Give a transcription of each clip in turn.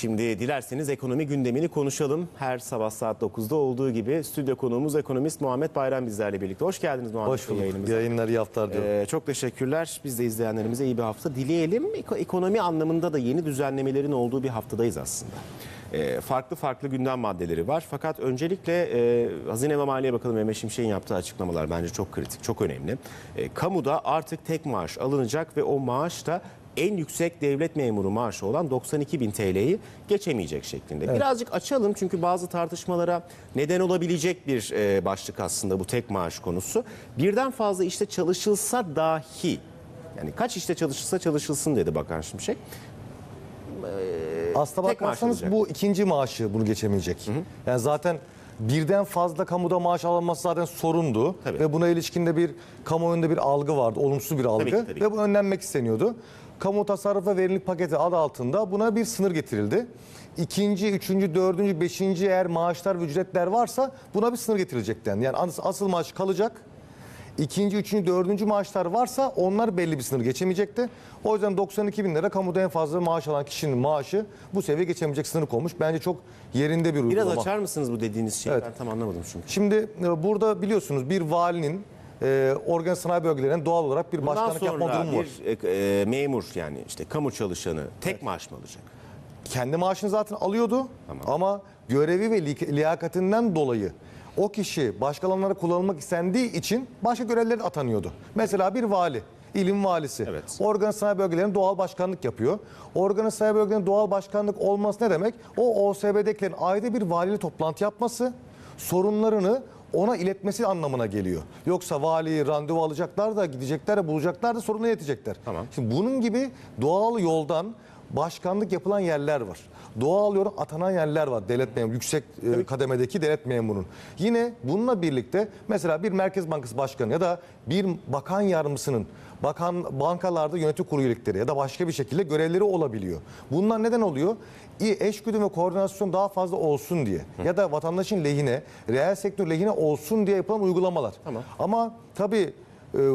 Şimdi dilerseniz ekonomi gündemini konuşalım. Her sabah saat 9'da olduğu gibi stüdyo konuğumuz ekonomist Muhammed Bayram bizlerle birlikte. Hoş geldiniz Muhammed Hoş bulduk. yayınımıza. Yayınlar iyi haftalar diyorum. Ee, çok teşekkürler. Biz de izleyenlerimize iyi bir hafta dileyelim. Eko- ekonomi anlamında da yeni düzenlemelerin olduğu bir haftadayız aslında. Ee, farklı farklı gündem maddeleri var. Fakat öncelikle e, Hazine ve Maliye Bakanı Mehmet Şimşek'in yaptığı açıklamalar bence çok kritik, çok önemli. E, kamuda artık tek maaş alınacak ve o maaş da en yüksek devlet memuru maaşı olan 92 bin TL'yi geçemeyecek şeklinde. Birazcık açalım çünkü bazı tartışmalara neden olabilecek bir e, başlık aslında bu tek maaş konusu. Birden fazla işte çalışılsa dahi yani kaç işte çalışılsa çalışılsın dedi Bakan Şimşek. Aslına tek maaş bakarsanız bu ikinci maaşı bunu geçemeyecek. Yani zaten birden fazla kamuda maaş alınması zaten sorundu. Tabii. Ve buna ilişkinde bir kamuoyunda bir algı vardı. Olumsuz bir algı. Tabii ki, tabii Ve bu önlenmek isteniyordu. Kamu tasarruf ve verimlilik paketi adı altında buna bir sınır getirildi. İkinci, üçüncü, dördüncü, beşinci eğer maaşlar ve ücretler varsa buna bir sınır getirilecek dendi. Yani as- asıl maaş kalacak. İkinci, üçüncü, dördüncü maaşlar varsa onlar belli bir sınır geçemeyecekti. O yüzden 92 bin lira kamuda en fazla maaş alan kişinin maaşı bu seviye geçemeyecek sınır konmuş. Bence çok yerinde bir uygulama. Biraz açar mısınız bu dediğiniz şeyi? Evet. Ben tam anlamadım çünkü. Şimdi e, burada biliyorsunuz bir valinin e, organ sanayi bölgelerinin doğal olarak bir Bundan başkanlık yapma sonra durumu var. bir e, e, memur yani işte kamu çalışanı tek maaş mı alacak? kendi maaşını zaten alıyordu Tamam. ama görevi ve li- liyakatinden dolayı o kişi başka alanlara kullanılmak istendiği için başka görevlere atanıyordu. Mesela bir vali, ilim valisi. Evet. Organ sanayi bölgelerinin doğal başkanlık yapıyor. Organ sanayi bölgelerinin doğal başkanlık olması ne demek? O OSB'dekilerin ayda bir valiyle toplantı yapması, sorunlarını ona iletmesi anlamına geliyor. Yoksa valiyi randevu alacaklar da gidecekler de bulacaklar da sorunu iletecekler. Tamam. Şimdi bunun gibi doğal yoldan başkanlık yapılan yerler var. Doğal yoldan atanan yerler var devlet memuru, yüksek e, kademedeki devlet memurunun. Yine bununla birlikte mesela bir Merkez Bankası Başkanı ya da bir bakan yardımcısının bakan bankalarda yönetim kurulu üyelikleri ya da başka bir şekilde görevleri olabiliyor. Bunlar neden oluyor? İyi eşgüdüm ve koordinasyon daha fazla olsun diye ya da vatandaşın lehine, reel sektör lehine olsun diye yapılan uygulamalar. Tamam. Ama tabii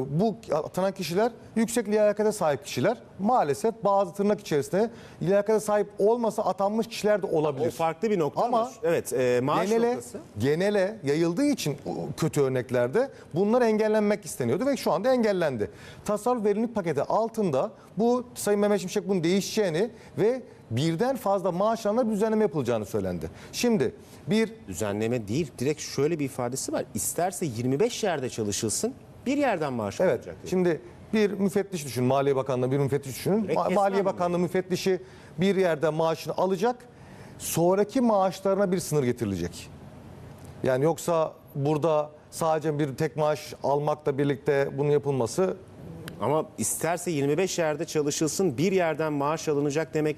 bu atanan kişiler yüksek liyakate sahip kişiler. Maalesef bazı tırnak içerisinde liyakate sahip olmasa atanmış kişiler de olabilir. O farklı bir nokta ama, Ama evet e, maaş genele, noktası. genele yayıldığı için kötü örneklerde bunlar engellenmek isteniyordu ve şu anda engellendi. Tasarruf verimlilik paketi altında bu Sayın Mehmet Şimşek bunun değişeceğini ve birden fazla maaş alanlara bir düzenleme yapılacağını söylendi. Şimdi bir Düzenleme değil direkt şöyle bir ifadesi var. İsterse 25 yerde çalışılsın bir yerden maaş Evet. alacak. Şimdi bir müfettiş düşün. Maliye Bakanlığı bir müfettiş düşünün. Direkt Ma- kesmem Maliye mi? Bakanlığı müfettişi bir yerde maaşını alacak. Sonraki maaşlarına bir sınır getirilecek. Yani yoksa burada sadece bir tek maaş almakla birlikte bunun yapılması Ama isterse 25 yerde çalışılsın bir yerden maaş alınacak demek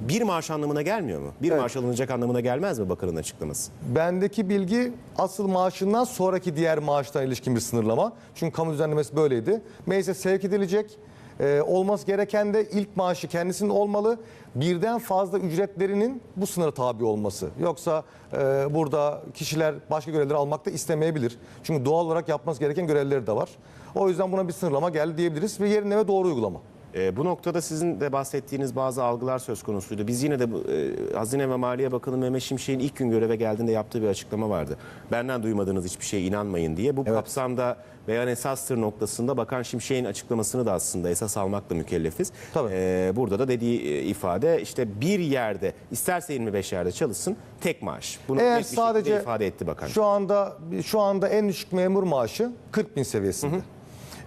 bir maaş anlamına gelmiyor mu? Bir Evet. maaş alınacak anlamına gelmez mi bakanın açıklaması? bendeki bilgi asıl maaşından sonraki diğer maaşlara ilişkin bir sınırlama. Çünkü kamu düzenlemesi böyleydi. Meclise sevk edilecek. Ee, olması gereken de ilk maaşı kendisinin olmalı. Birden fazla ücretlerinin bu sınıra tabi olması. Yoksa e, burada kişiler başka görevleri almak da istemeyebilir. Çünkü doğal olarak yapması gereken görevleri de var. O yüzden buna bir sınırlama geldi diyebiliriz ve yerine ve doğru uygulama. E, bu noktada sizin de bahsettiğiniz bazı algılar söz konusuydu. Biz yine de bu, e, Hazine ve Maliye Bakanı Mehmet Şimşek'in ilk gün göreve geldiğinde yaptığı bir açıklama vardı. Benden duymadığınız hiçbir şeye inanmayın diye. Bu kapsamda beyan esastır noktasında Bakan Şimşek'in açıklamasını da aslında esas almakla mükellefiz. Tabii. E, burada da dediği e, ifade işte bir yerde isterse 25 yerde çalışsın tek maaş. Bunu Eğer net bir sadece ifade etti bakan. Şu anda şu anda en düşük memur maaşı 40 bin seviyesinde.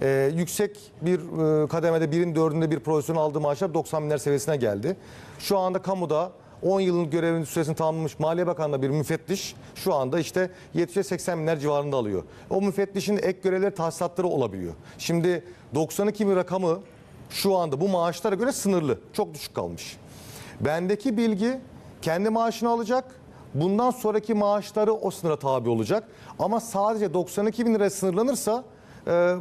Ee, yüksek bir e, kademede birin dördünde bir pozisyon aldığı maaşlar 90 binler seviyesine geldi. Şu anda kamuda 10 yılın görevinin süresini tamamlamış Maliye Bakanlığı bir müfettiş şu anda işte 70-80 binler civarında alıyor. O müfettişin ek görevleri tahsilatları olabiliyor. Şimdi 92 bin rakamı şu anda bu maaşlara göre sınırlı. Çok düşük kalmış. Bendeki bilgi kendi maaşını alacak. Bundan sonraki maaşları o sınıra tabi olacak. Ama sadece 92 bin liraya sınırlanırsa e,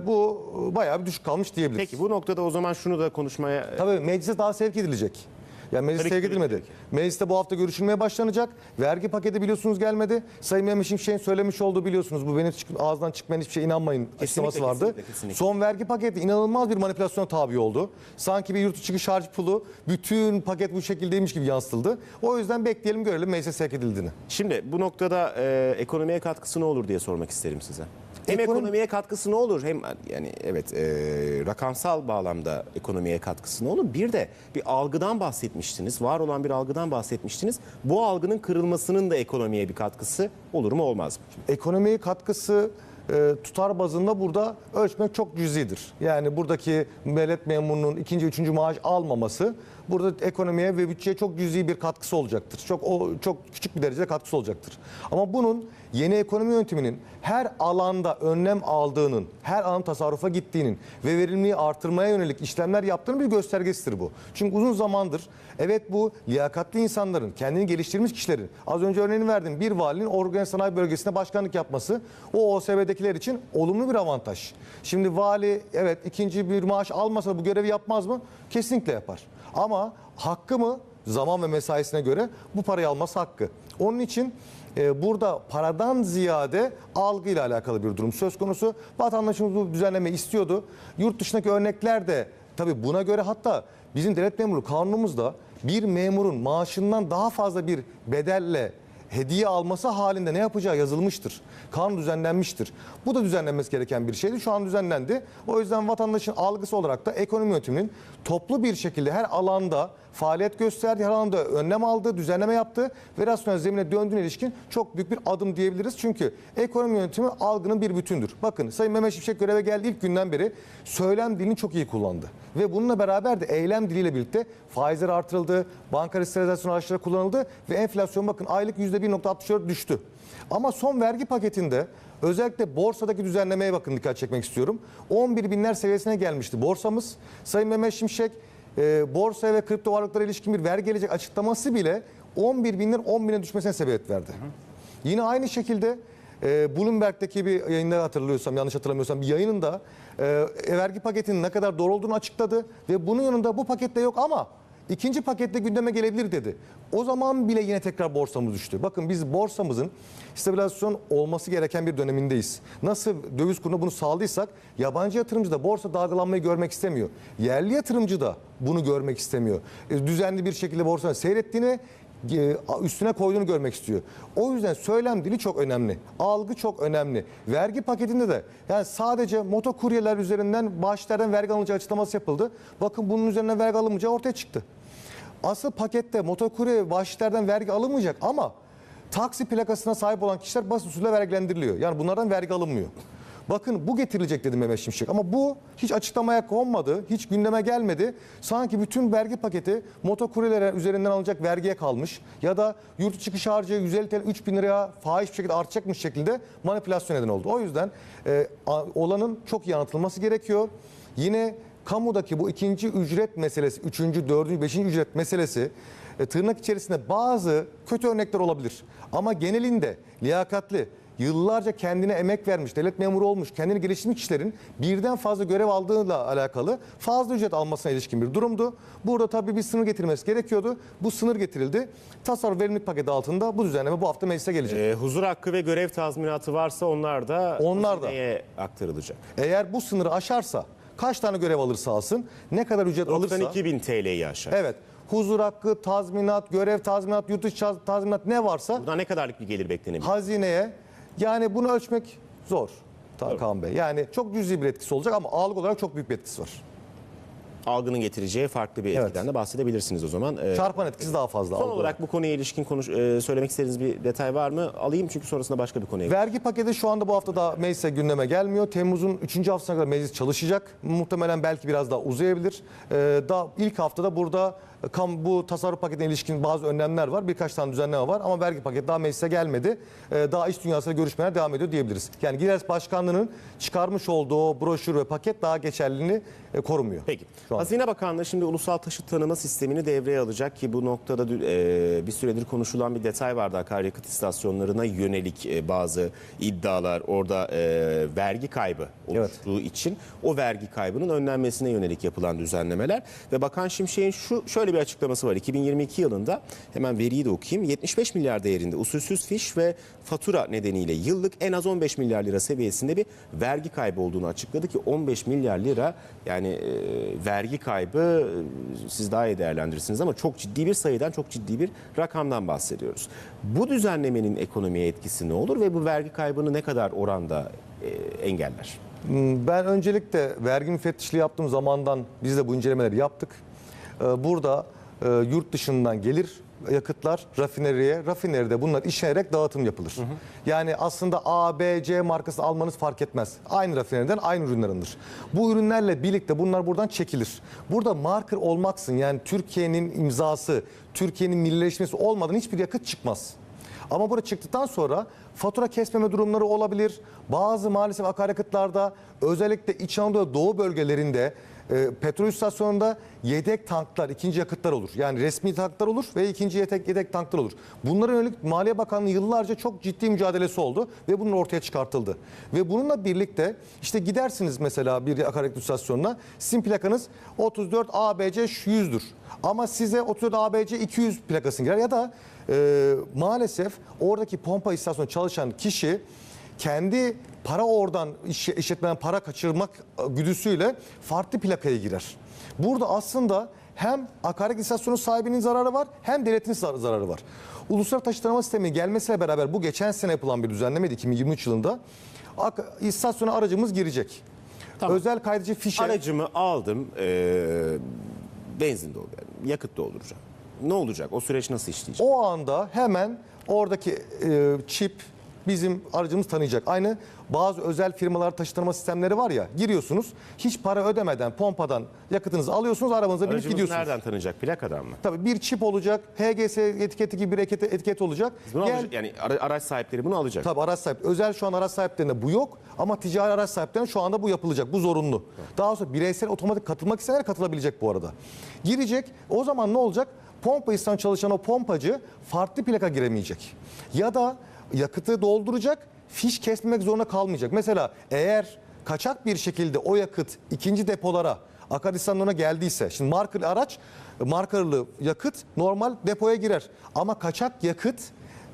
bu bayağı bir düşük kalmış diyebiliriz. Peki bu noktada o zaman şunu da konuşmaya Tabii meclise daha sevk edilecek. Yani meclis sevk edilmedi. Mecliste bu hafta görüşülmeye başlanacak. Vergi paketi biliyorsunuz gelmedi. Sayın Mehmet Şimşek'in söylemiş olduğu biliyorsunuz. Bu benim ağızdan çıkmayan hiçbir şeye inanmayın açıklaması vardı. kesinlikle, kesinlikle. Son vergi paketi inanılmaz bir manipülasyona tabi oldu. Sanki bir yurt dışı çıkış harcı pulu bütün paket bu şekildeymiş gibi yansıtıldı. O yüzden bekleyelim görelim meclise sevk edildiğini. Şimdi bu noktada e, ekonomiye katkısı ne olur diye sormak isterim size. Hem Ekonomi- ekonomiye katkısı ne olur hem yani evet e, rakamsal bağlamda ekonomiye katkısı ne olur. Bir de bir algıdan bahsetmiştiniz. Var olan bir algıdan bahsetmiştiniz. Bu algının kırılmasının da ekonomiye bir katkısı olur mu olmaz mı? Ekonomiye katkısı e, tutar bazında burada ölçmek çok cüzidir. Yani buradaki devlet memurunun ikinci, üçüncü maaş almaması burada ekonomiye ve bütçeye çok cüzi bir katkısı olacaktır. Çok o çok küçük bir derecede katkısı olacaktır. Ama bunun yeni ekonomi yönetiminin her alanda önlem aldığının, her alan tasarrufa gittiğinin ve verimliliği artırmaya yönelik işlemler yaptığının bir göstergesidir bu. Çünkü uzun zamandır evet bu liyakatli insanların, kendini geliştirmiş kişilerin, az önce örneğini verdim bir valinin organize sanayi bölgesine başkanlık yapması o OSB'dekiler için olumlu bir avantaj. Şimdi vali evet ikinci bir maaş almasa bu görevi yapmaz mı? Kesinlikle yapar. Ama hakkı mı? Zaman ve mesaisine göre bu parayı alması hakkı. Onun için e, burada paradan ziyade algıyla alakalı bir durum söz konusu. Vatandaşımız bu düzenleme istiyordu. Yurt dışındaki örnekler de tabii buna göre hatta bizim devlet memuru kanunumuzda bir memurun maaşından daha fazla bir bedelle hediye alması halinde ne yapacağı yazılmıştır. Kanun düzenlenmiştir. Bu da düzenlenmesi gereken bir şeydi. Şu an düzenlendi. O yüzden vatandaşın algısı olarak da ekonomi yönetiminin toplu bir şekilde her alanda faaliyet gösterdi, her alanda önlem aldı, düzenleme yaptı ve rasyonel zemine döndüğüne ilişkin çok büyük bir adım diyebiliriz. Çünkü ekonomi yönetimi algının bir bütündür. Bakın Sayın Mehmet Şimşek göreve geldiği ilk günden beri söylem dilini çok iyi kullandı. Ve bununla beraber de eylem diliyle birlikte faizler artırıldı, banka realizasyon araçları kullanıldı ve enflasyon bakın aylık %1.64 düştü. Ama son vergi paketinde özellikle borsadaki düzenlemeye bakın dikkat çekmek istiyorum. 11 binler seviyesine gelmişti borsamız. Sayın Mehmet Şimşek e, borsa ve kripto varlıklara ilişkin bir vergi gelecek açıklaması bile 11 binler 10 bine düşmesine sebebiyet verdi. Yine aynı şekilde e, Bloomberg'deki bir yayında hatırlıyorsam yanlış hatırlamıyorsam bir yayınında e, vergi paketinin ne kadar doğru olduğunu açıkladı ve bunun yanında bu pakette yok ama ikinci pakette gündeme gelebilir dedi. O zaman bile yine tekrar borsamız düştü. Bakın biz borsamızın stabilizasyon olması gereken bir dönemindeyiz. Nasıl döviz kuruna bunu sağladıysak yabancı yatırımcı da borsa dalgalanmayı görmek istemiyor. Yerli yatırımcı da bunu görmek istemiyor. E, düzenli bir şekilde borsa seyrettiğini e, üstüne koyduğunu görmek istiyor. O yüzden söylem dili çok önemli. Algı çok önemli. Vergi paketinde de yani sadece motokuryeler üzerinden bağışlardan vergi alınacağı açıklaması yapıldı. Bakın bunun üzerinden vergi alınmayacağı ortaya çıktı. Asıl pakette motokurye bağışlardan vergi alınmayacak ama taksi plakasına sahip olan kişiler basit usulü vergilendiriliyor. Yani bunlardan vergi alınmıyor. Bakın bu getirilecek dedi Mehmet Şimşek ama bu hiç açıklamaya konmadı, hiç gündeme gelmedi. Sanki bütün vergi paketi motokuryelere üzerinden alınacak vergiye kalmış ya da yurt çıkış harcı 150 TL 3 bin liraya faiz bir şekilde artacakmış şekilde manipülasyon neden oldu. O yüzden e, olanın çok iyi anlatılması gerekiyor. Yine kamudaki bu ikinci ücret meselesi, üçüncü, dördüncü, beşinci ücret meselesi e, tırnak içerisinde bazı kötü örnekler olabilir. Ama genelinde liyakatli, yıllarca kendine emek vermiş, devlet memuru olmuş, kendini geliştirmiş kişilerin birden fazla görev aldığıyla alakalı fazla ücret almasına ilişkin bir durumdu. Burada tabii bir sınır getirmesi gerekiyordu. Bu sınır getirildi. Tasarruf verimlilik paketi altında bu düzenleme bu hafta meclise gelecek. E, huzur hakkı ve görev tazminatı varsa onlar da Onlar da. aktarılacak. Eğer bu sınırı aşarsa kaç tane görev alırsa alsın, ne kadar ücret alırsa 92 bin TL'yi aşar. Evet. Huzur hakkı, tazminat, görev tazminat, yurt dışı tazminat ne varsa Buradan ne kadarlık bir gelir beklenebilir? hazineye yani bunu ölçmek zor. Kaan Bey. Yani çok cüzi bir etkisi olacak ama algı olarak çok büyük bir etkisi var. Algının getireceği farklı bir Evet. etkiden de bahsedebilirsiniz o zaman. E, Çarpan etkisi daha fazla. Son olarak bu konuya ilişkin konuş, e, söylemek istediğiniz bir detay var mı? Alayım çünkü sonrasında başka bir konuya Vergi paketi şu anda bu hafta da meclise gündeme gelmiyor. Temmuz'un 3. haftasına kadar meclis çalışacak. Muhtemelen belki biraz daha uzayabilir. Ee, daha ilk haftada burada kam bu tasarruf paketine ilişkin bazı önlemler var. Birkaç tane düzenleme var ama vergi paketi daha meclise gelmedi. Ee, daha iş dünyasıyla görüşmeler devam ediyor diyebiliriz. Yani Giresun Başkanlığı'nın çıkarmış olduğu broşür ve paket daha geçerliliğini e, korumuyor. Peki. Hazine Bakanlığı şimdi ulusal taşıt tanıma sistemini devreye alacak ki bu noktada e, bir süredir konuşulan bir detay vardı. Akaryakıt istasyonlarına yönelik e, bazı iddialar orada vergi kaybı oluştuğu için o vergi kaybının önlenmesine yönelik yapılan düzenlemeler ve Bakan Şimşek'in şu şöyle şöyle bir açıklaması var. 2022 yılında hemen veriyi de okuyayım. 75 milyar değerinde usulsüz fiş ve fatura nedeniyle yıllık en az 15 milyar lira seviyesinde bir vergi kaybı olduğunu açıkladı ki 15 milyar lira yani e, vergi kaybı e, siz daha iyi değerlendirirsiniz ama çok ciddi bir sayıdan çok ciddi bir rakamdan bahsediyoruz. Bu düzenlemenin ekonomiye etkisi ne olur ve bu vergi kaybını ne kadar oranda e, engeller? Hmm, Ben öncelikle vergi müfettişliği yaptığım zamandan biz de bu incelemeleri yaptık. Ee, Burada e, yurt dışından gelir yakıtlar rafineriye, rafineride bunlar işlenerek dağıtım yapılır. Yani aslında A, B, C markasını almanız fark etmez. Aynı rafineriden aynı ürünler alınır. Bu ürünlerle birlikte bunlar buradan çekilir. Burada marker olmaksın yani Türkiye'nin imzası, Türkiye'nin millileşmesi olmadan hiçbir yakıt çıkmaz. Ama burada çıktıktan sonra fatura kesmeme durumları olabilir. Bazı maalesef akaryakıtlarda özellikle İç Anadolu Doğu bölgelerinde e, petrol istasyonunda yedek tanklar, ikinci yakıtlar olur. Yani resmi tanklar olur ve ikinci yedek, yedek tanklar olur. Bunlara yönelik Maliye Bakanlığı yıllarca çok ciddi mücadelesi oldu ve bunun ortaya çıkartıldı. Ve bununla birlikte işte gidersiniz mesela bir akaryakıt istasyonuna sizin plakanız 34 ABC 100'dür. Ama size 34 ABC 200 plakasını girer ya da e, maalesef oradaki pompa istasyonu çalışan kişi kendi para oradan iş, işletmeden para kaçırmak güdüsüyle farklı plakaya girer. Burada aslında hem akaryakıt istasyonu sahibinin zararı var hem devletin zar- zararı var. Uluslararası taşıtma sistemi gelmesiyle beraber bu geçen sene yapılan bir düzenlemeydi 2023 yılında. İstasyona aracımız girecek. Tamam. Özel kaydedici fişe Aracımı aldım, e, benzin dolduruyorum, yakıt dolduracağım. Ne olacak? O süreç nasıl işleyecek? O anda hemen oradaki e, çip bizim aracımız tanıyacak. Aynı bazı özel firmalar taşıtma sistemleri var ya giriyorsunuz hiç para ödemeden pompadan yakıtınızı alıyorsunuz arabanıza binip Aracımız gidiyorsunuz. nereden tanınacak? Plakadan mı? Tabii bir çip olacak, HGS etiketi gibi bir etiket, etiket olacak. Bunu Gel- alacak- yani ara- araç sahipleri bunu alacak. Tabii araç sahibi. Özel şu an araç sahiplerinde bu yok ama ticari araç sahiplerinde şu anda bu yapılacak. Bu zorunlu. Daha sonra bireysel otomatik katılmak isteyenler katılabilecek bu arada. Girecek. O zaman ne olacak? Pompa çalışan o pompacı farklı plaka giremeyecek. Ya da yakıtı dolduracak, fiş kesmemek zorunda kalmayacak. Mesela eğer kaçak bir şekilde o yakıt ikinci depolara Akaristan'ına geldiyse şimdi markalı araç markalı yakıt normal depoya girer ama kaçak yakıt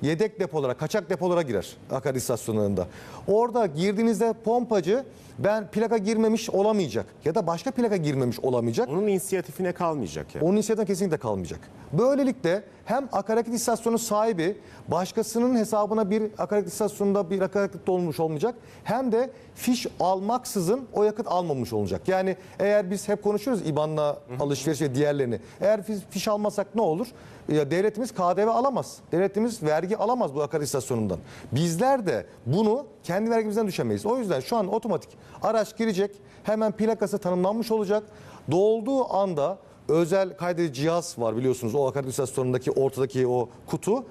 yedek depolara, kaçak depolara girer akaryakıt istasyonlarında. Orada girdiğinizde pompacı ben plaka girmemiş olamayacak ya da başka plaka girmemiş olamayacak. Onun inisiyatifine kalmayacak yani. Onun inisiyatifine kesinlikle kalmayacak. Böylelikle hem akaryakıt istasyonu sahibi başkasının hesabına bir akaryakıt istasyonunda bir akaryakıt dolmuş olmayacak. Hem de fiş almaksızın o yakıt almamış olacak. Yani eğer biz hep konuşuyoruz İBAN'la alışveriş ve diğerlerini. Eğer biz fiş almasak ne olur? Ya devletimiz KDV alamaz. Devletimiz vergi alamaz bu akaryakıt istasyonundan. Bizler de bunu kendi vergimizden düşemeyiz. O yüzden şu an otomatik araç girecek. Hemen plakası tanımlanmış olacak. Dolduğu anda özel kaydedici cihaz var biliyorsunuz. O akaryakıt istasyonundaki ortadaki o kutu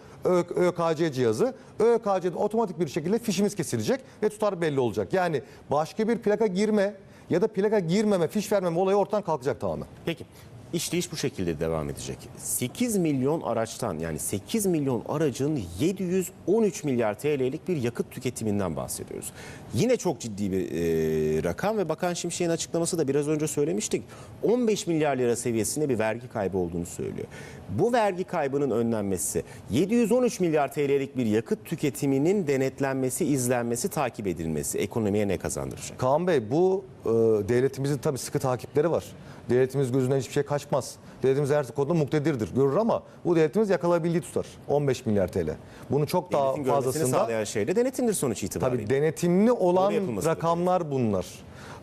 ÖKC cihazı. ÖKC'de otomatik bir şekilde fişimiz kesilecek ve tutar belli olacak. Yani başka bir plaka girme ya da plaka girmeme, fiş vermeme olayı ortadan kalkacak tamamen. Peki işleyiş bu şekilde devam edecek. 8 milyon araçtan yani 8 milyon aracın 713 milyar TL'lik bir yakıt tüketiminden bahsediyoruz. Yine çok ciddi bir e, rakam ve Bakan Şimşek'in açıklaması da biraz önce söylemiştik. 15 milyar lira seviyesinde bir vergi kaybı olduğunu söylüyor. Bu vergi kaybının önlenmesi 713 milyar TL'lik bir yakıt tüketiminin denetlenmesi, izlenmesi, takip edilmesi ekonomiye ne kazandıracak? Kaan Bey bu e, devletimizin tabii sıkı takipleri var. Devletimiz gözünden hiçbir şey kaçmaz. Devletimiz her konuda muktedirdir, görür ama bu devletimiz yakalayabildiği tutar. 15 milyar TL. Bunu çok daha Devletin fazlasında sağlayan şey de denetimdir sonuç itibariyle. Tabii denetimli olan rakamlar bunlar.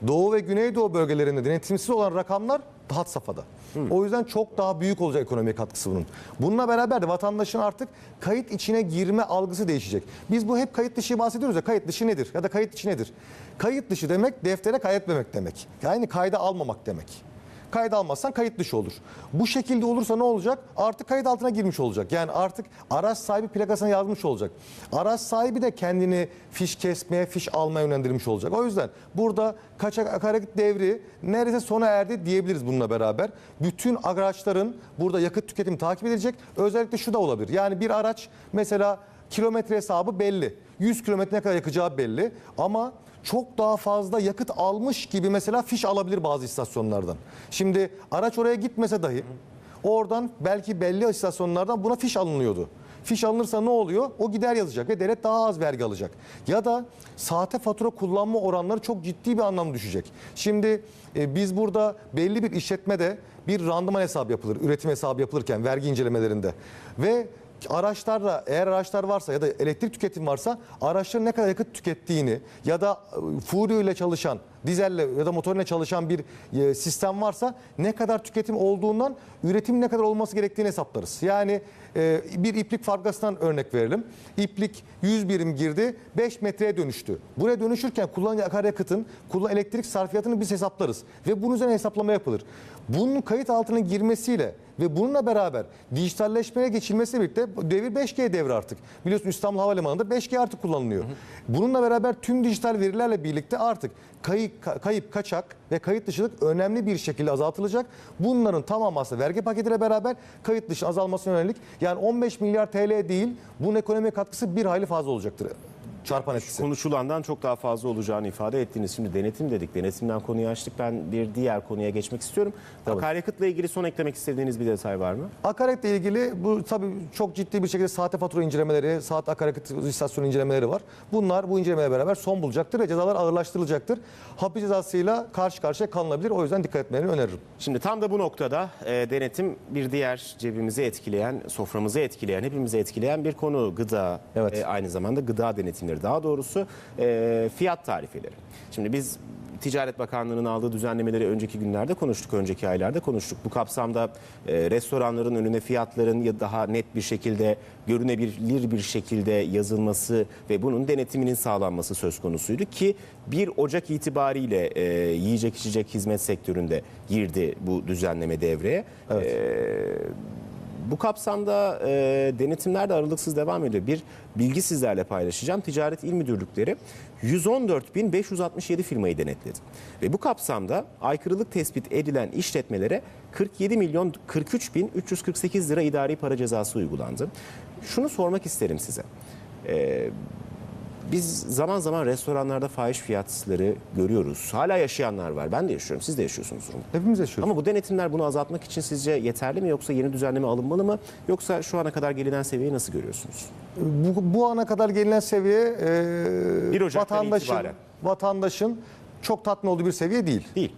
Doğu ve Güneydoğu bölgelerinde denetimsiz olan rakamlar daha safhada. O yüzden çok daha büyük olacak ekonomiye katkısı bunun. Bununla beraber de vatandaşın artık kayıt içine girme algısı değişecek. Biz bu hep kayıt dışı bahsediyoruz ya kayıt dışı nedir ya da kayıt içi nedir? Kayıt dışı demek deftere kaydetmemek demek. Yani kayda almamak demek. Kayıt almazsan kayıt dışı olur. Bu şekilde olursa ne olacak? Artık kayıt altına girmiş olacak. Yani artık araç sahibi plakasına yazmış olacak. Araç sahibi de kendini fiş kesmeye, fiş almaya yönlendirmiş olacak. O yüzden burada kaçak akaryakıt devri neredeyse sona erdi diyebiliriz bununla beraber. Bütün araçların burada yakıt tüketimi takip edilecek. Özellikle şu da olabilir. Yani bir araç mesela kilometre hesabı belli. 100 kilometre ne kadar yakacağı belli. Ama çok daha fazla yakıt almış gibi mesela fiş alabilir bazı istasyonlardan. Şimdi araç oraya gitmese dahi Oradan belki belli istasyonlardan buna fiş alınıyordu. Fiş alınırsa ne oluyor? O gider yazacak ve devlet daha az vergi alacak. Ya da sahte fatura kullanma oranları çok ciddi bir anlam düşecek. Şimdi e, biz burada belli bir işletmede bir randıman hesabı yapılır, üretim hesabı yapılırken vergi incelemelerinde ve araçlarla eğer araçlar varsa ya da elektrik tüketim varsa araçların ne kadar yakıt tükettiğini ya da e, fuel ile çalışan dizelle ya da motorla çalışan bir e, sistem varsa ne kadar tüketim olduğundan üretim ne kadar olması gerektiğini hesaplarız. Yani e, bir iplik fabrikasından örnek verelim. İplik 100 birim girdi 5 metreye dönüştü. Buraya dönüşürken kullanılan akaryakıtın kullan elektrik sarfiyatını biz hesaplarız ve bunun üzerine hesaplama yapılır. Bunun kayıt altına girmesiyle ve bununla beraber dijitalleşmeye geçilmesiyle birlikte devir 5G devri artık. Biliyorsun İstanbul Havalimanı'nda 5G artık kullanılıyor. Bununla beraber tüm dijital verilerle birlikte artık kayıp, ka- kayıp kaçak ve kayıt dışılık önemli bir şekilde azaltılacak. Bunların tamamı vergi paketiyle beraber kayıt dışı azalmasına yönelik. Yani 15 milyar TL değil bunun ekonomiye katkısı bir hayli fazla olacaktır. Çarpan etkisi. Konuşulandan çok daha fazla olacağını ifade ettiniz. Şimdi denetim dedik. Denetimden konuyu açtık. Ben bir diğer konuya geçmek istiyorum. Akaryakıtla ilgili son eklemek istediğiniz bir detay var mı? Akaryakıtla ilgili bu tabii çok ciddi bir şekilde sahte fatura incelemeleri, saat akaryakıt istasyonu incelemeleri var. Bunlar bu incelemeyle beraber son bulacaktır ve cezalar ağırlaştırılacaktır. Hapis cezasıyla karşı karşıya kalınabilir. O yüzden dikkat etmelerini öneririm. Şimdi tam da bu noktada e, denetim bir diğer cebimizi etkileyen, soframızı etkileyen, hepimizi etkileyen bir konu. Gıda, Evet. e, aynı zamanda gıda denetimleri. Daha doğrusu e, fiyat tarifeleri. Şimdi biz Ticaret Bakanlığı'nın aldığı düzenlemeleri önceki günlerde konuştuk, önceki aylarda konuştuk. Bu kapsamda e, restoranların önüne fiyatların ya daha net bir şekilde, görünebilir bir şekilde yazılması ve bunun denetiminin sağlanması söz konusuydu ki 1 Ocak itibariyle e, yiyecek içecek hizmet sektöründe girdi bu düzenleme devreye. E, bu kapsamda e, denetimler de aralıksız devam ediyor. Bir bilgi sizlerle paylaşacağım. Ticaret İl Müdürlükleri 114.567 firmayı denetledi. Ve bu kapsamda aykırılık tespit edilen işletmelere 47 milyon 43 bin 348 lira idari para cezası uygulandı. Şunu sormak isterim size. E, biz zaman zaman restoranlarda fahiş fiyatları görüyoruz. Hala yaşayanlar var. Ben de yaşıyorum. Siz de yaşıyorsunuz. durumu. Hepimiz yaşıyoruz. Ama bu denetimler bunu azaltmak için sizce yeterli mi yoksa yeni düzenleme alınmalı mı? Yoksa şu ana kadar gelinen seviyeyi nasıl görüyorsunuz? Bu, bu ana kadar gelinen seviye e, 1 Ocak'tan vatandaşın, itibaren. vatandaşın çok tatmin olduğu bir seviye değil. Değil.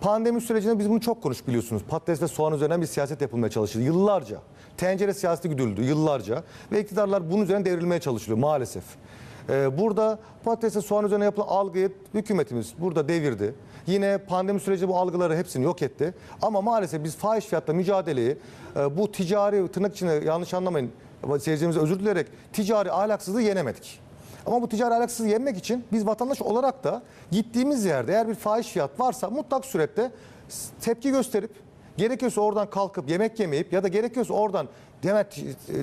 Pandemi sürecinde biz bunu çok konuş biliyorsunuz. Patates ve soğan üzerinden bir siyaset yapılmaya çalışıldı yıllarca. Tencere siyaseti güdüldü yıllarca ve iktidarlar bunun üzerine devrilmeye çalışılıyor maalesef. Ee, burada patates ve soğan üzerine yapılan algıyı hükümetimiz burada devirdi. Yine pandemi süreci bu algıları hepsini yok etti. Ama maalesef biz fahiş fiyatla mücadeleyi e, bu ticari tırnak içinde yanlış anlamayın seyircimize özür dileyerek ticari ahlaksızlığı yenemedik. Ama bu ticari ahlaksızlığı yenmek için biz vatandaş olarak da gittiğimiz yerde eğer bir fahiş fiyat varsa mutlak surette tepki gösterip gerekiyorsa oradan kalkıp yemek yemeyip ya da gerekiyorsa oradan demet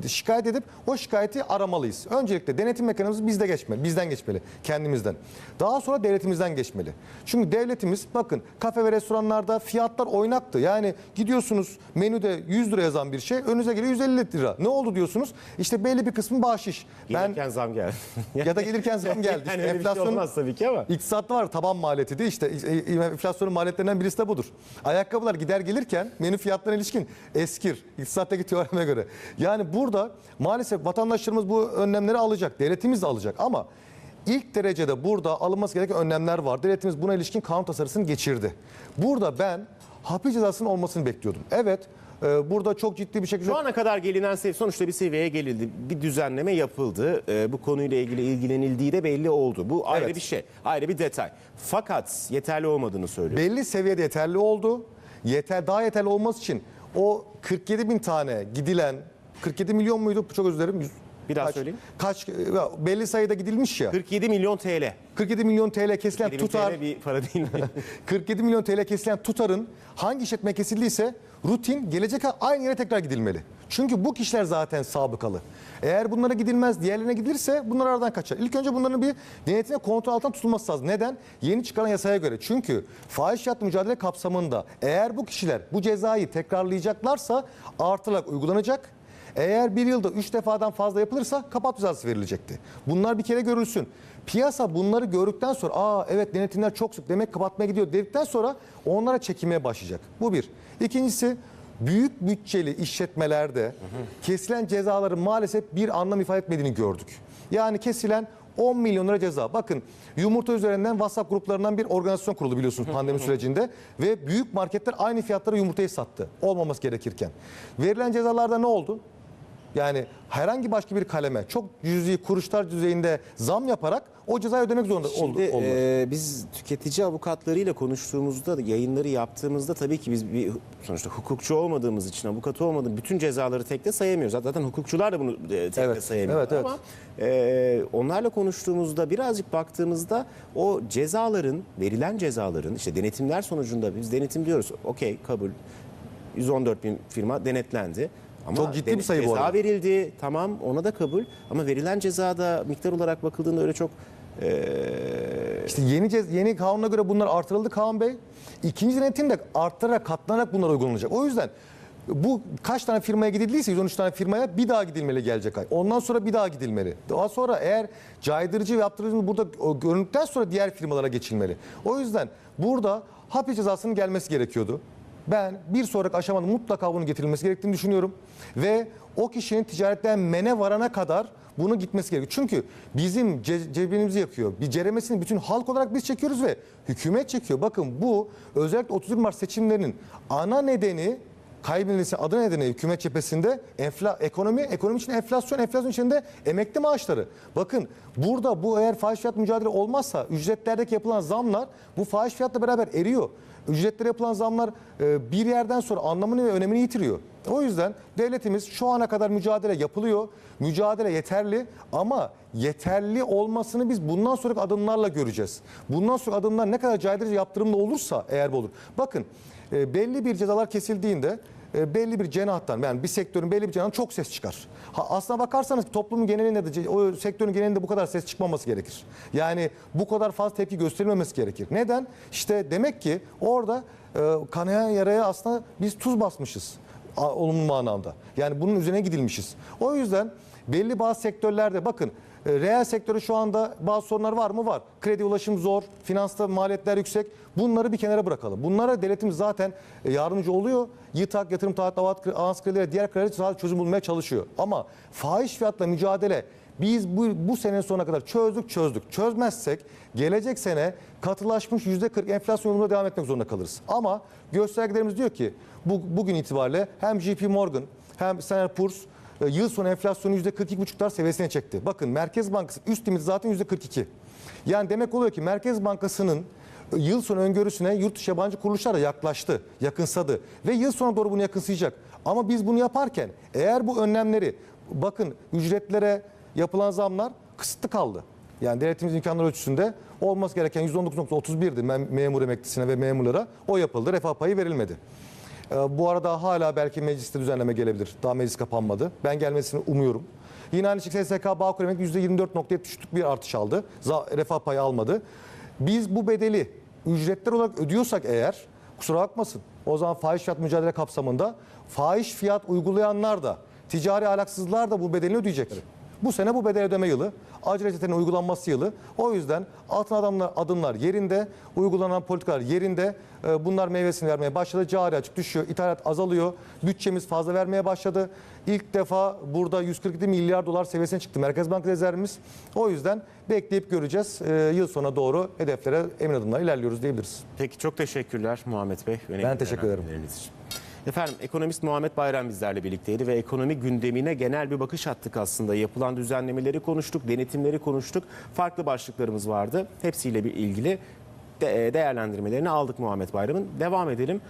e, şikayet edip o şikayeti aramalıyız. Öncelikle denetim mekanizması bizde geçmeli, bizden geçmeli, kendimizden. Daha sonra devletimizden geçmeli. Çünkü devletimiz bakın kafe ve restoranlarda fiyatlar oynaktı. Yani gidiyorsunuz menüde 100 lira yazan bir şey önünüze geliyor 150 lira. Ne oldu diyorsunuz? İşte belli bir kısmı bahşiş. Ben Gelirken zam geldi. ya da gelirken zam geldi. yani İşte öyle bir şey olmaz tabii ki ama. İktisatta var taban maliyeti de işte e, e, enflasyonun maliyetlerinden birisi de budur. Ayakkabılar gider gelirken menü fiyatlarına ilişkin eskir iktisattaki teoreme göre. Yani burada maalesef vatandaşlarımız bu önlemleri alacak. Devletimiz de alacak ama ilk derecede burada alınması gereken önlemler var. Devletimiz buna ilişkin kanun tasarısını geçirdi. Burada ben hapis cezasının olmasını bekliyordum. Evet e, burada çok ciddi bir şekilde Şu ana kadar gelinen seviye sonuçta bir seviyeye gelildi. Bir düzenleme yapıldı. Ee, bu konuyla ilgili ilgilenildiği de belli oldu. Bu ayrı Evet. bir şey. Ayrı bir detay. Fakat yeterli olmadığını söylüyor. belli seviyede yeterli oldu. Yeter daha yeterli olması için o 47 bin tane gidilen 47 milyon muydu? Çok özür dilerim. Bir daha kaç- söyleyin. Kaç ya belli sayıda gidilmiş ya. 47 milyon TL. 47 milyon TL kesilen 47 tutar TL bir para değil mi? 47 milyon TL kesilen tutarın hangi işletme kesildiyse rutin gelecek ay aynı yere tekrar gidilmeli. Çünkü bu kişiler zaten sabıkalı. Eğer bunlara gidilmez diğerlerine gidilirse bunlar aradan kaçar. İlk önce bunların bir denetime kontrol altına tutulması lazım. Neden? Yeni çıkan yasaya göre. Çünkü fahiş fiyatlı mücadele kapsamında eğer bu kişiler bu cezayı tekrarlayacaklarsa artılarak uygulanacak. Eğer bir yılda 3 defadan fazla yapılırsa kapat cezası verilecekti. Bunlar bir kere görülsün. Piyasa bunları gördükten sonra aa evet denetimler çok sık demek kapatmaya gidiyor dedikten sonra onlara çekilmeye başlayacak. Bu bir. İkincisi büyük bütçeli işletmelerde kesilen cezaların maalesef bir anlam ifade etmediğini gördük. Yani kesilen 10 milyon lira ceza. Bakın yumurta üzerinden WhatsApp gruplarından bir organizasyon kuruldu biliyorsunuz pandemi sürecinde ve büyük marketler aynı fiyatlara yumurtayı sattı. Olmaması gerekirken. Verilen cezalarda ne oldu? Yani herhangi başka bir kaleme çok cüzi kuruşlar düzeyinde zam yaparak o cezayı ödemek zorunda oldu. Şimdi e, biz tüketici avukatlarıyla konuştuğumuzda, yayınları yaptığımızda tabii ki biz bir sonuçta hukukçu olmadığımız için, avukat olmadığımız bütün cezaları tekte sayamıyoruz. Zaten hukukçular da bunu e, tekte Evet, sayamıyorlar. evet, evet. Ama e, onlarla konuştuğumuzda birazcık baktığımızda o cezaların, verilen cezaların işte denetimler sonucunda biz denetim diyoruz. Okey kabul. 114 bin firma denetlendi. Ama Çok ciddi bir sayı bu ceza arada. verildi tamam ona da kabul ama verilen cezada miktar olarak bakıldığında öyle çok İşte yeni cez- yeni kanuna göre bunlar artırıldı Kaan Bey. İkinci denetim de arttırarak katlanarak bunlar uygulanacak. O yüzden bu kaç tane firmaya gidildiyse 113 tane firmaya bir daha gidilmeli gelecek ay. Ondan sonra bir daha gidilmeli. Daha sonra eğer caydırıcı ve yaptırıcı burada o göründükten sonra diğer firmalara geçilmeli. O yüzden burada hapis cezasının gelmesi gerekiyordu. Ben bir sonraki aşamada mutlaka bunun getirilmesi gerektiğini düşünüyorum. Ve o kişinin ticaretten mene varana kadar bunu gitmesi gerekiyor. Çünkü bizim ce- cebimizi yakıyor. Bir ceremesini bütün halk olarak biz çekiyoruz ve hükümet çekiyor. Bakın bu özellikle 31 Mart seçimlerinin ana nedeni kaybedilmesi adı nedeni hükümet cephesinde enfla, ekonomi, ekonomi için enflasyon, enflasyon içinde emekli maaşları. Bakın burada bu eğer fahiş fiyat mücadele olmazsa ücretlerdeki yapılan zamlar bu fahiş fiyatla beraber eriyor. Ücretlere yapılan zamlar e, bir yerden sonra anlamını ve önemini yitiriyor. O yüzden devletimiz şu ana kadar mücadele yapılıyor. Mücadele yeterli ama yeterli olmasını biz bundan sonraki adımlarla göreceğiz. Bundan sonraki adımlar ne kadar caydırıcı yaptırımlı olursa eğer bu olur. Bakın e, belli bir cezalar kesildiğinde e, belli bir cenahtan yani bir sektörün belli bir cenahından çok ses çıkar. Ha, aslına bakarsanız toplumun genelinde de o sektörün genelinde bu kadar ses çıkmaması gerekir. Yani bu kadar fazla tepki gösterilmemesi gerekir. Neden? İşte demek ki orada e, kanayan yaraya aslında biz tuz basmışız olumlu manada. Yani bunun üzerine gidilmişiz. O yüzden belli bazı sektörlerde bakın reel sektörü şu anda bazı sorunlar var mı? Var. Kredi ulaşım zor, finansta maliyetler yüksek. Bunları bir kenara bırakalım. Bunlara devletimiz zaten e, yardımcı oluyor. YİTAK, yatırım taahhüt, avans kredileri, diğer krediler çözüm bulmaya çalışıyor. Ama fahiş fiyatla mücadele biz bu, bu sene sonuna kadar çözdük çözdük. Çözmezsek gelecek sene katılaşmış %40 enflasyon yolunda devam etmek zorunda kalırız. Ama göstergelerimiz diyor ki bu, bugün itibariyle hem JP Morgan hem Standard Poor's e, yıl sonu enflasyonu %42,5'lar seviyesine çekti. Bakın Merkez Bankası üst limit zaten %42. Yani demek oluyor ki Merkez Bankası'nın e, yıl sonu öngörüsüne yurt dışı yabancı kuruluşlar da yaklaştı, yakınsadı ve yıl sonu doğru bunu yakınsayacak. Ama biz bunu yaparken eğer bu önlemleri bakın ücretlere yapılan zamlar kısıtlı kaldı. Yani devletimiz imkanları ölçüsünde olması gereken %19.31'di mem- memur emeklisine ve memurlara o yapıldı. Refah payı verilmedi. Ee, Bu arada hala belki mecliste düzenleme gelebilir. Daha meclis kapanmadı. Ben gelmesini umuyorum. Yine aynı şekilde SSK Bağkur Emekli %24.73'lük bir artış aldı. Refah payı almadı. Biz bu bedeli ücretler olarak ödüyorsak eğer kusura bakmasın. O zaman fahiş fiyat mücadele kapsamında fahiş fiyat uygulayanlar da ticari ahlaksızlar da bu bedelini ödeyecek. Bu sene bu bedel ödeme yılı. Acil reçetenin uygulanması yılı. O yüzden altın adamlar, adımlar yerinde, uygulanan politikalar yerinde. Ee, Bunlar meyvesini vermeye başladı. Cari açık düşüyor, ithalat azalıyor. Bütçemiz fazla vermeye başladı. İlk defa burada 147 milyar dolar seviyesine çıktı Merkez Banka rezervimiz. O yüzden bekleyip göreceğiz. Ee, Yıl sonuna doğru hedeflere emin adımlar ilerliyoruz diyebiliriz. Peki çok teşekkürler Muhammed Bey. Önemli Ben teşekkür ederim. için. Efendim ekonomist Muhammed Bayram bizlerle birlikteydi ve ekonomi gündemine genel bir bakış attık aslında. Yapılan düzenlemeleri konuştuk, denetimleri konuştuk. Farklı başlıklarımız vardı. Hepsiyle bir ilgili de- değerlendirmelerini aldık Muhammed Bayram'ın. Devam edelim.